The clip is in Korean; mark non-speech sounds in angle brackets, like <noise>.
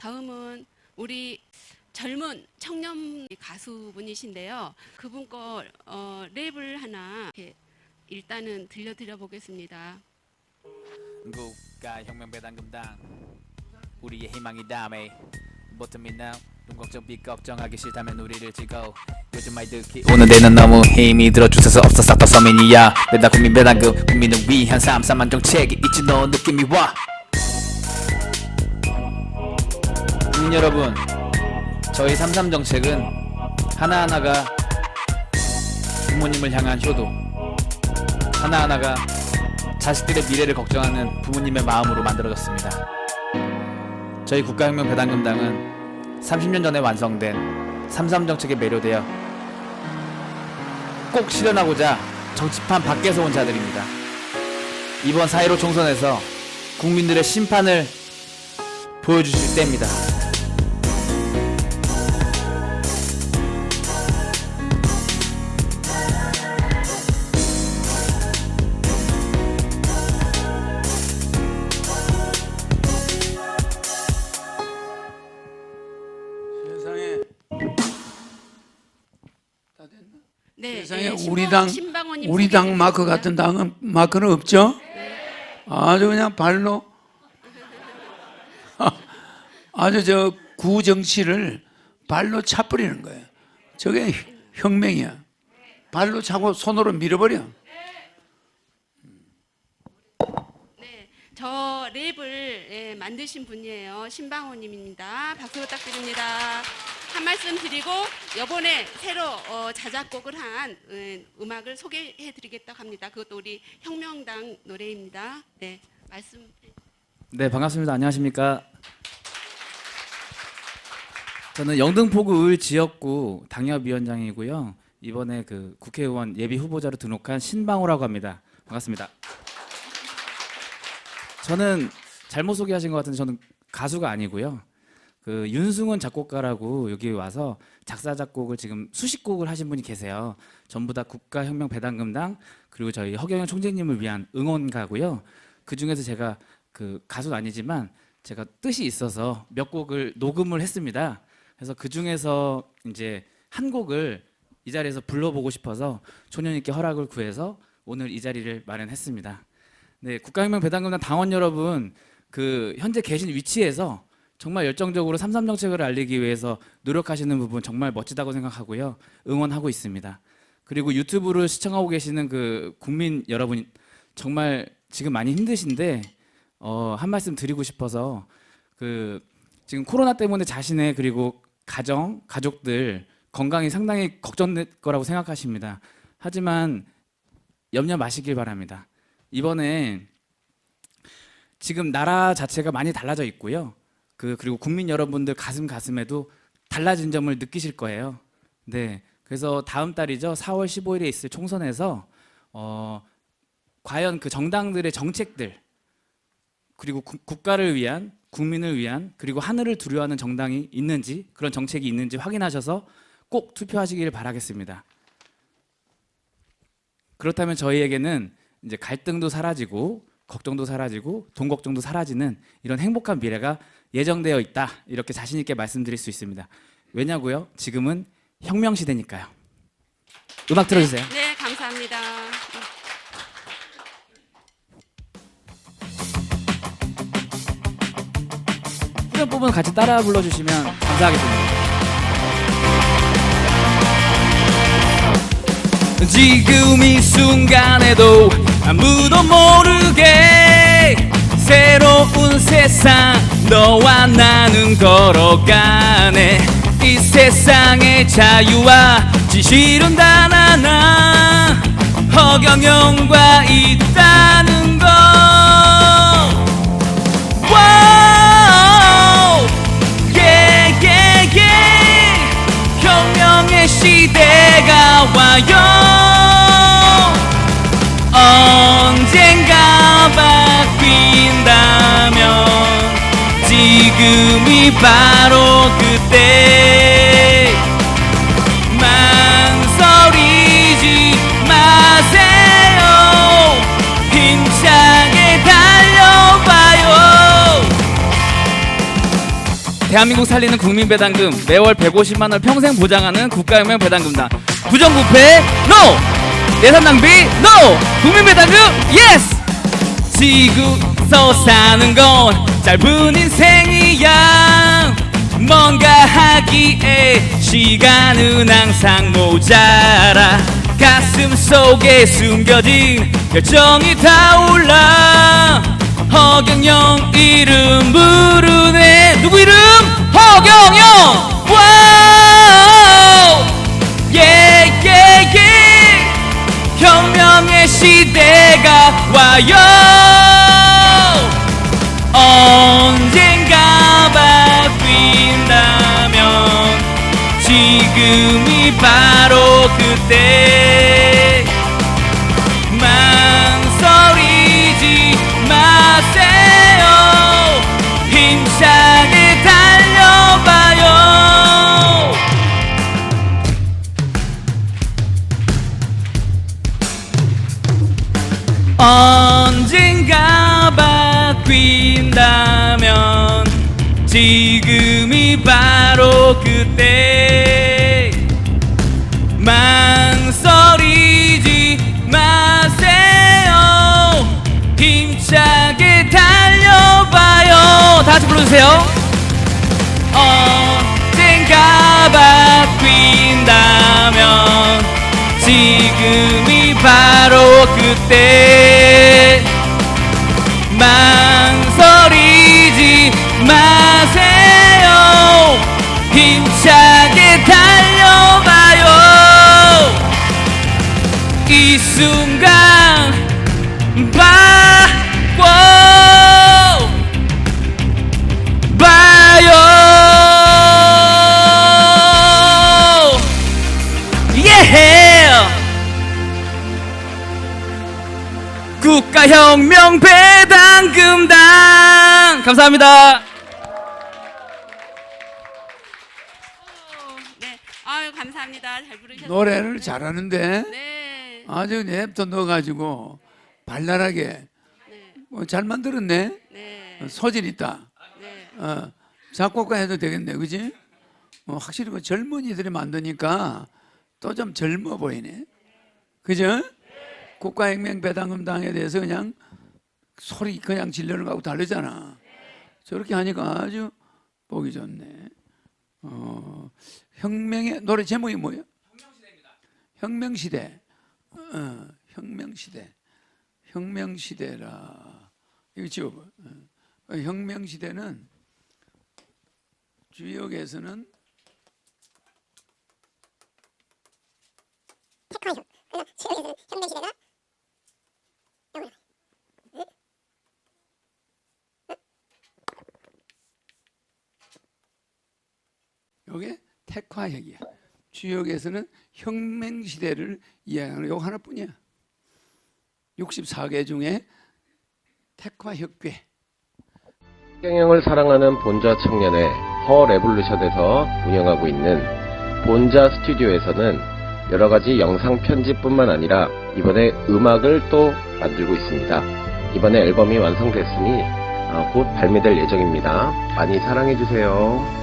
다음은 우리 젊은 청년 가수분이신데요. 그분 거 어, 랩을 하나 일단은 들려드려 보겠습니다. 국가 혁명 배당금당 우리의 희망이 다음에 now 눈 걱정 비 걱정하기 싫다면 우리를 찍어 요즘 말 듣기 오는 데는 너무 힘이 들어 주셔서 없어 싹다 서민이야 내다 국민 배당금 국민을 위한 삼삼한 정책이 있지 너 느낌이 와 국민 여러분 저희 삼삼 정책은 하나하나가 부모님을 향한 효도 하나하나가 자식들의 미래를 걱정하는 부모님의 마음으로 만들어졌습니다. 저희 국가혁명 배당금당은 30년 전에 완성된 삼삼 정책에 매료되어 꼭 실현하고자 정치판 밖에서 온 자들입니다. 이번 4.15 총선에서 국민들의 심판을 보여주실 때입니다. 세상에 예, 우리 당 우리 당 마크. 같은 당은 마크는 없죠? 아주 그냥 발로 <laughs> 아주 저 구정치를 발로 차버리는 거예요. 저게 혁명이야. 발로 차고 손으로 밀어버려. 네, 저 랩을 예, 만드신 분이에요. 신방호님입니다. 박수 부탁드립니다. 한 말씀 드리고 이번에 새로 어, 자작곡을 한 음, 음악을 소개해 드리겠다고 합니다. 그것도 우리 혁명당 노래입니다. 네, 말씀. 네, 반갑습니다. 안녕하십니까? 저는 영등포구 을 지역구 당협위원장이고요. 이번에 그 국회의원 예비 후보자로 등록한 신방호라고 합니다. 반갑습니다. 저는 잘못 소개하신 것 같은데 저는 가수가 아니고요. 그 윤승훈 작곡가라고 여기 와서 작사 작곡을 지금 수십 곡을 하신 분이 계세요. 전부 다 국가혁명 배당금당 그리고 저희 허경영 총재님을 위한 응원가고요. 그 중에서 제가 그 가수는 아니지만 제가 뜻이 있어서 몇 곡을 녹음을 했습니다. 그래서 그 중에서 이제 한 곡을 이 자리에서 불러보고 싶어서 초년님께 허락을 구해서 오늘 이 자리를 마련했습니다. 네, 국가혁명 배당금당 당원 여러분, 그 현재 계신 위치에서 정말 열정적으로 삼삼 정책을 알리기 위해서 노력하시는 부분 정말 멋지다고 생각하고요. 응원하고 있습니다. 그리고 유튜브를 시청하고 계시는 그 국민 여러분 정말 지금 많이 힘드신데 어, 한 말씀 드리고 싶어서 그 지금 코로나 때문에 자신의 그리고 가정 가족들 건강이 상당히 걱정될 거라고 생각하십니다. 하지만 염려 마시길 바랍니다. 이번에 지금 나라 자체가 많이 달라져 있고요. 그 그리고 국민 여러분들 가슴 가슴에도 달라진 점을 느끼실 거예요. 네. 그래서 다음 달이죠. 4월 15일에 있을 총선에서 어 과연 그 정당들의 정책들 그리고 구- 국가를 위한 국민을 위한 그리고 하늘을 두려워하는 정당이 있는지 그런 정책이 있는지 확인하셔서 꼭 투표하시기를 바라겠습니다. 그렇다면 저희에게는 이제 갈등도 사라지고 걱정도 사라지고 돈 걱정도 사라지는 이런 행복한 미래가 예정되어 있다 이렇게 자신 있게 말씀드릴 수 있습니다. 왜냐고요? 지금은 혁명 시대니까요. 음악 틀어주세요. 네, 감사합니다. 후렴 부분 같이 따라 불러주시면 감사하겠습니다. 지금 이 순간에도 아무도 모르게 새로운 세상 너와 나는 걸어가네. 이 세상의 자유와 진실은 단 하나. 허경영과 있다는 것. 와우! 예예예. 혁명의 시대가 와요 지금이 바로 그때. 망설이지 마세요. 힘차게 달려봐요. 대한민국 살리는 국민배당금 매월 150만 원 평생 보장하는 국가혁명 배당금단 부정부패 NO! 예산 낭비 NO! 국민배당금 YES! 지구 서 사는 건 짧은 인생이 야 뭔가 하기에 시간은 항상 모자라. 가슴 속에 숨겨진 열정이 타올라. 허경영 이름 부르네. 누구 이름? 허경영! 와우! 예예예! 혁명의 시대가 와요! 언 이 바로 그때 망설이지 마세요. 힘차게 달려봐요. 언젠가 바뀐다면 지금이 바로 불러주세요. 언젠가 바뀐다면 지금이 바로 그때. 망설이지 마세요. 힘차게 달려봐요. 이 순간 국가혁명 배당금당 감사합니다. 어, 네. 아유 감사합니다. 잘 부르셨어요. 노래를 잘하는데 네. 아주 냅둬 넣어가지고 발랄하게 네. 뭐 잘 만들었네. 네. 소질 있다. 네. 어, 작곡가 해도 되겠네, 그지? 어, 확실히 그 젊은이들이 만드니까 또 좀 젊어 보이네. 그죠? 국가혁명 배당금당에 대해서 그냥 소리 그냥 질르는 거하고 다르잖아. 저렇게 하니까 아주 보기 좋네. 어, 혁명의 노래 제목이 뭐예요? 혁명시대. 어, 혁명시대. 혁명시대라. 이거 지워봐. 어, 혁명시대는 주역에서는 테크아형 그러나 지역에서는 혁명 시대가 요게 택화혁이야. 주역에서는 혁명 시대를 이해하는 요 하나뿐이야. 64개 중에 택화혁괴. 경영을 사랑하는 본자 청년의 더 레볼루션에서 운영하고 있는 본자 스튜디오에서는 여러 가지 영상 편집뿐만 아니라 이번에 음악을 또 만들고 있습니다. 이번에 앨범이 완성됐으니 어, 곧 발매될 예정입니다. 많이 사랑해 주세요.